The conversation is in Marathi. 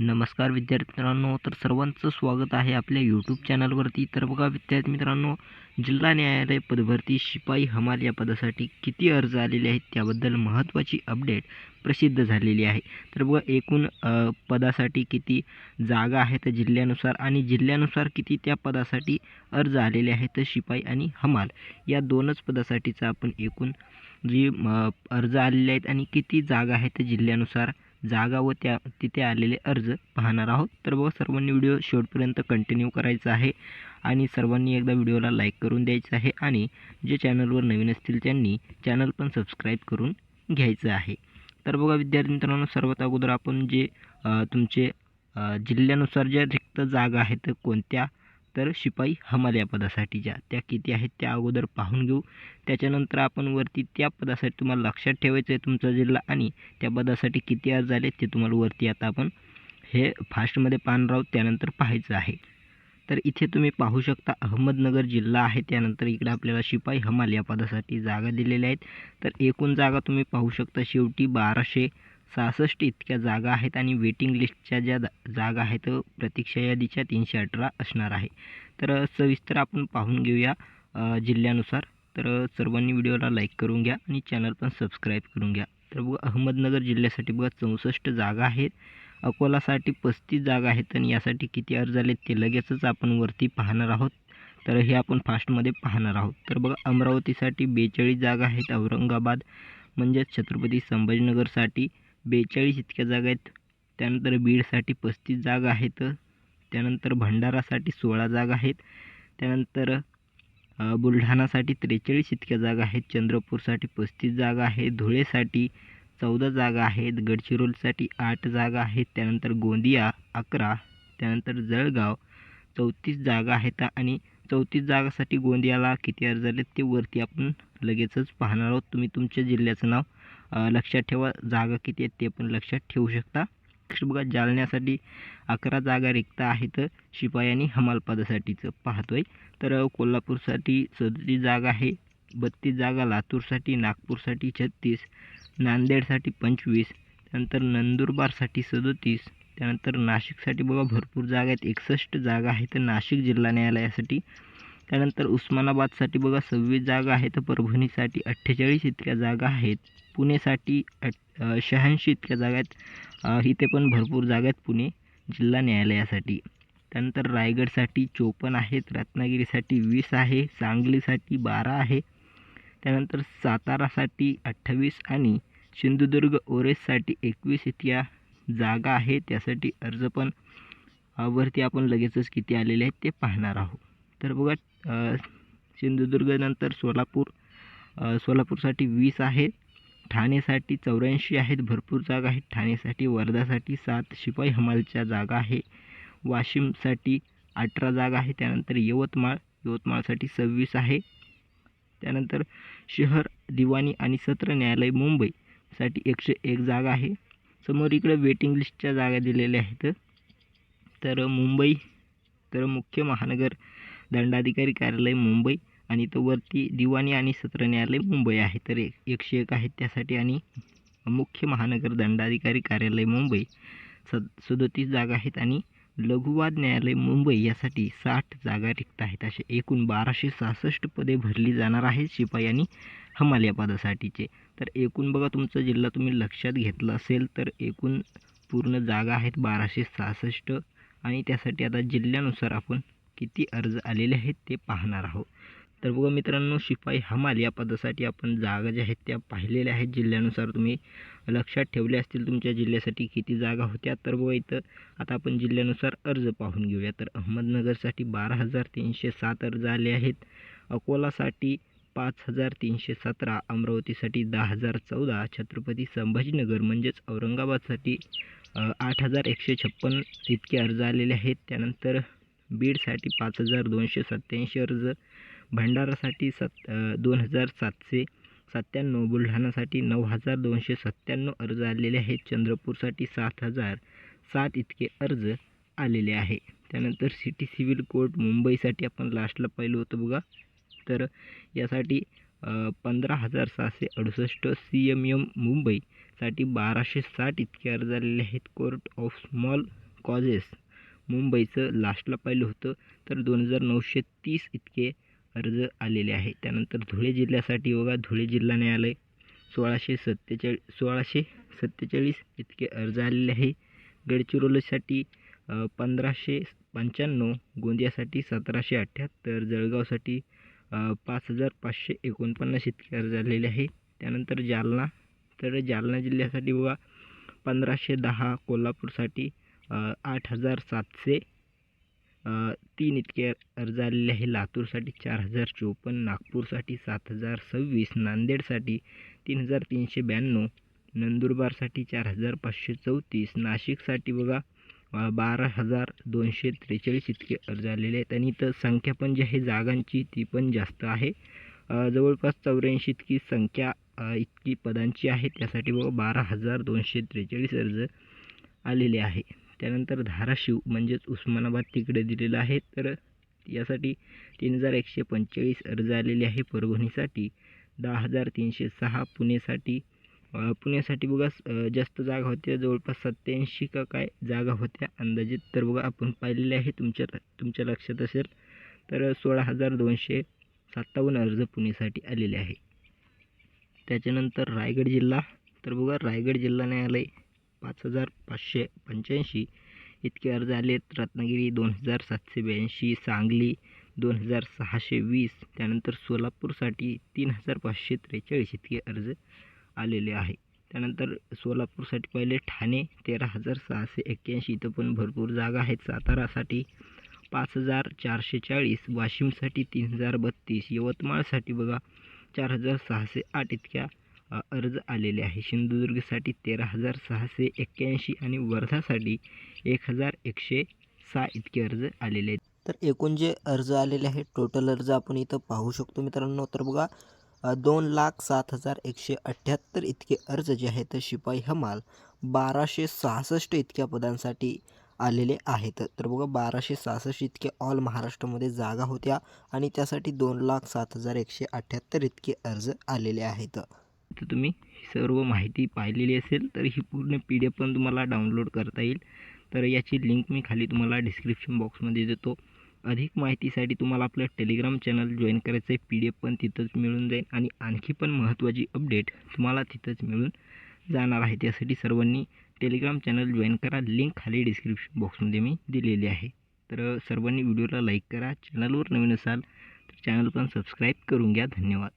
नमस्कार विद्यार्थी मित्रांनो तर सर्वांचं स्वागत आहे आपल्या यूट्यूब चॅनलवरती तर बघा विद्यार्थी मित्रांनो जिल्हा न्यायालय पदभरती शिपाई हमाल या पदासाठी किती अर्ज आलेले आहेत त्याबद्दल महत्त्वाची अपडेट प्रसिद्ध झालेली आहे. तर बघा एकूण पदासाठी किती जागा आहेत जिल्ह्यानुसार आणि जिल्ह्यानुसार किती त्या पदासाठी अर्ज आलेले आहेत शिपाई आणि हमाल. या दोनच पदासाठीचा आपण एकूण जी म, अर्ज आलेले आहेत आणि किती जागा आहेत जिल्ह्यानुसार जागा व त्या तिथे आलेले अर्ज पाहणार आहोत. तर बघा सर्वांनी व्हिडिओ शेवटपर्यंत कंटिन्यू करायचा आहे आणि सर्वांनी एकदा व्हिडिओला लाईक करून द्यायचं आहे आणि जे चॅनलवर नवीन असतील त्यांनी चॅनल पण सबस्क्राईब करून घ्यायचं आहे. तर बघा विद्यार्थी मित्रांनो सर्वात अगोदर आपण जे तुमचे जिल्ह्यानुसार ज्या रिक्त जागा आहेत कोणत्या तर शिपाई हमाल या पदासाठीच्या त्या किती आहेत त्या अगोदर पाहून घेऊ. त्याच्यानंतर आपण वरती त्या पदासाठी तुम्हाला लक्षात ठेवायचं आहे तुमचा जिल्हा आणि त्या पदासाठी किती अर्ज आले ते तुम्हाला वरती आता आपण हे फास्टमध्ये पाहणार आहोत. त्यानंतर पाहायचं आहे. तर इथे तुम्ही पाहू शकता अहमदनगर जिल्हा आहे. त्यानंतर इकडे आपल्याला शिपाई हमाल या पदासाठी जागा दिलेल्या आहेत. तर एकूण जागा तुम्ही पाहू शकता शेवटी बाराशे सहासष्ट इतक्या जागा आहेत आणि वेटिंग लिस्टच्या ज्या जा- जागा आहेत प्रतीक्षा यादीच्या तीनशे अठरा असणार आहे. तर सविस्तर आपण पाहून घेऊया जिल्ह्यानुसार. तर सर्वांनी व्हिडिओला लाईक करून घ्या आणि चॅनल पण सबस्क्राईब करून घ्या. तर बघा अहमदनगर जिल्ह्यासाठी बघा चौसष्ट जागा आहेत. अकोलासाठी पस्तीस जागा आहेत आणि यासाठी किती अर्ज आले ते लगेचच आपण वरती पाहणार आहोत. तर हे आपण फास्टमध्ये पाहणार आहोत. तर बघा अमरावतीसाठी बेचाळीस जागा आहेत. औरंगाबाद म्हणजेच छत्रपती संभाजीनगरसाठी बेचाळीस इतक्या जागा आहेत. त्यानंतर बीडसाठी पस्तीस जागा आहेत. त्यानंतर भंडारासाठी सोळा जागा आहेत. त्यानंतर बुलढाणासाठी त्रेचाळीस इतक्या जागा आहेत. चंद्रपूरसाठी पस्तीस जागा आहेत. धुळेसाठी चौदा जागा आहेत. गडचिरोलीसाठी आठ जागा आहेत. त्यानंतर गोंदिया अकरा. त्यानंतर जळगाव चौतीस जागा आहेत आणि चौतीस जागासाठी गोंदियाला किती अर्ज आले ते वरती आपण लगेचच पाहणार आहोत. तुम्ही तुमच्या जिल्ह्याचं नाव लक्षात ठेवा. जागा किती आहेत ते पण लक्षात ठेवू शकता. नेक्स्ट बघा जालन्यासाठी अकरा जागा रिक्त आहेत शिपाई आणि हमालपदासाठीचं. पाहतो पाहतोय. तर कोल्हापूरसाठी सदतीस जागा आहे. बत्तीस जागा लातूरसाठी नागपूरसाठी छत्तीस नांदेडसाठी पंचवीस त्यानंतर नंदुरबारसाठी सदतीस त्यानंतर नाशिकसाठी बघा भरपूर जागा आहेत. एकसष्ट जागा आहेत नाशिक जिल्हा न्यायालयासाठी. त्यानंतर उस्मानाबादसाठी बघा सव्वीस जागा आहेत परभणीसाठी अठ्ठेचाळीस इतक्या जागा आहेत पुणेसाठी अठ शहाऐंशी इतक्या जागा आहेत इथे पण भरपूर जागा आहेत पुणे जिल्हा न्यायालयासाठी. त्यानंतर रायगडसाठी चोपन्न आहेत रत्नागिरीसाठी वीस आहे सांगलीसाठी बारा आहे. त्यानंतर सातारासाठी अठ्ठावीस आणि सिंधुदुर्ग ओरेससाठी एकवीस इतक्या जागा आहे त्यासाठी अर्ज पण वरती आपण लगेचच किती आलेले आहेत ते पाहणार आहोत. तर बघा सिंधुदुर्गनंतर सोलापूर. सोलापूरसाठी वीस आहेत ठाणेसाठी चौऱ्याऐंशी आहेत. भरपूर जागा आहेत. ठाणेसाठी वर्धासाठी सात. शिपाई हमालच्या जागा आहे. वाशिमसाठी अठरा जागा आहे. त्यानंतर यवतमाळ यवतमाळसाठी सव्वीस आहे. त्यानंतर शहर दिवाणी आणि सत्र न्यायालय मुंबईसाठी एकशे एक जागा आहे. समोर इकडे वेटिंग लिस्टच्या जागा दिलेल्या आहेत. तर मुंबई तर मुख्य महानगर दंडाधिकारी कार्यालय मुंबई आणि तो वरती दिवाणी आणि सत्र न्यायालय मुंबई आहे. तर एक एकशे एक आहेत त्यासाठी आणि मुख्य महानगर दंडाधिकारी कार्यालय मुंबई सद सदोतीस जागा आहेत आणि लघुवाद न्यायालय मुंबई यासाठी साठ जागा रिक्त आहेत. असे एकूण बाराशे सहासष्ट पदे भरली जाणार आहेत शिपाई आणि हमाल या पदासाठीचे तर एकूण बघा तुमचा जिल्हा तुम्ही लक्षात घेतला असेल तर एकूण पूर्ण जागा आहेत बाराशे सहासष्ट आणि त्यासाठी आता जिल्ह्यानुसार आपण किती अर्ज आलेले आहेत ते पाहणार आहोत. तर बघा मित्रांनो शिपाई हमाल या पदासाठी आपण जागा ज्या आहेत त्या पाहिलेल्या आहेत. जिल्ह्यानुसार तुम्ही लक्षात ठेवले असतील तुमच्या जिल्ह्यासाठी किती जागा होत्या. तर बघा इथं आता आपण जिल्ह्यानुसार अर्ज पाहून घेऊया. तर अहमदनगरसाठी बारा हजार तीनशे सात अर्ज आले आहेत. अकोलासाठी पाच हजार तीनशे सतरा अमरावतीसाठी दहा हजार चौदा छत्रपती संभाजीनगर म्हणजेच औरंगाबादसाठी आठ हजार एकशे छप्पन इतके अर्ज आलेले आहेत. त्यानंतर बीडसाठी पाच हजार दोनशे सत्त्याऐंशी अर्ज भंडारासाठी सत दोन हजार सातशे सत्त्याण्णव बुलढाणासाठी नऊ हजार दोनशे सत्त्याण्णव अर्ज आलेले आहेत. चंद्रपूरसाठी सात हजार सात इतके अर्ज आलेले आहे. त्यानंतर सिटी सिव्हिल कोर्ट मुंबईसाठी आपण लास्टला पाहिलं होतं बघा. तर यासाठी पंधरा हजार सहाशे अडुसष्ट सी एम एम मुंबईसाठी बाराशे साठ इतके अर्ज आलेले आहेत. कोर्ट ऑफ स्मॉल कॉजेस मुंबईचं लास्टला पाहिलं होतं तर दोन हजार नऊशे तीस इतके अर्ज आलेले आहे त्यानंतर धुळे जिल्ह्यासाठी बघा धुळे जिल्हा न्यायालय सोळाशे सत्तेचाळीस सोळाशे सत्तेचाळीस इतके अर्ज आलेले आहे गडचिरोलीसाठी पंधराशे पंच्याण्णव गोंदियासाठी सतराशे अठ्ठ्याहत्तर जळगावसाठी पाच हजार पाचशे एकोणपन्नास इतके अर्ज आलेले आहे त्यानंतर जालना तर जालना जिल्ह्यासाठी बघा पंधराशे दहा कोल्हापूरसाठी आठ हजार सातशे तीन इतके अर्ज आलेले आहे लातूरसाठी चार हजार चोपन्न नागपूरसाठी सात हजार सव्वीस नांदेडसाठी तीन हजार तीनशे ब्याण्णव नंदुरबारसाठी चार हजार पाचशे चौतीस नाशिकसाठी बघा बारा हजार दोनशे त्रेचाळीस इतके अर्ज आलेले आहेत. आणि इथं संख्या पण जी आहे जागांची ती पण जास्त आहे. जवळपास चौऱ्याऐंशी इतकी संख्या इतकी पदांची आहे. त्यासाठी बघा बारा हजार दोनशे त्रेचाळीस अर्ज आलेले आहे. त्यानंतर धाराशिव म्हणजेच उस्मानाबाद तिकडे दिलेलं आहे. तर यासाठी तीन हजार एकशे पंचेचाळीस अर्ज आलेले आहे परभणीसाठी. दहा हजार तीनशे सहा पुणेसाठी. पुण्यासाठी बघा जास्त जागा होत्या. जवळपास सत्याऐंशी का काय जागा होत्या. अंदाजे तर बघा आपण पाहिलेले आहे तुमच्या तुमच्या लक्षात असेल तर सोळा हजार दोनशे सत्तावन्न अर्ज पुणेसाठी आलेले आहे. त्याच्यानंतर रायगड जिल्हा. तर बघा रायगड जिल्हा न्यायालय पाच हजार पाचशे पंच्याऐंशी इतके अर्ज आलेत. रत्नागिरी दोन हजार सातशे ब्याऐंशी सांगली दोन हजार सहाशे वीस त्यानंतर सोलापूरसाठी तीन हजार पाचशे त्रेचाळीस इतके अर्ज आलेले आहे. त्यानंतर सोलापूरसाठी पहिले ठाणे तेरा हजार सहाशे एक्क्याऐंशी इथं पण भरपूर जागा आहेत. सातारासाठी पाच हजार चारशे चाळीस वाशिमसाठी तीन हजार बत्तीस यवतमाळसाठी बघा चार हजार सहाशे आठ इतक्या अर्ज आलेले आहे. सिंधुदुर्गसाठी तेरा हजार सहाशे एक्क्याऐंशी आणि वर्धासाठी एक हजार एकशे सहा इतके अर्ज आलेले आहेत. तर एकूण जे अर्ज आलेले आहेत टोटल अर्ज आपण इथं पाहू शकतो मित्रांनो. तर बघा दोन लाख सात हजार एकशे अठ्ठ्याहत्तर इतके अर्ज जे आहेत शिपाई हमाल बाराशे सहासष्ट इतक्या पदांसाठी आलेले आहेत. तर बघा बाराशे सहासष्ट इतके ऑल महाराष्ट्रामध्ये जागा होत्या आणि त्यासाठी दोन लाख सात हजार एकशे अठ्ठ्याहत्तर इतके अर्ज आलेले आहेत. तर तुम्ही सर्व माहिती पाहिलेली असेल तर ही पूर्ण पी डी एफ पण तुम्हाला डाउनलोड करता येईल. तर याची लिंक मी खाली तुम्हाला डिस्क्रिप्शन बॉक्समध्ये देतो. अधिक माहितीसाठी तुम्हाला आपलं टेलिग्राम चॅनल जॉईन करायचं आहे पी डी एफ पण तिथंच मिळून जाईल आणि आणखी पण महत्त्वाची अपडेट तुम्हाला तिथंच मिळून जाणार आहे. त्यासाठी सर्वांनी टेलिग्राम चॅनल जॉईन करा. लिंक खाली डिस्क्रिप्शन बॉक्समध्ये मी दिलेली आहे. तर सर्वांनी व्हिडिओला लाईक करा. चॅनलवर नवीन असाल तर चॅनल पण सबस्क्राईब करून घ्या. धन्यवाद.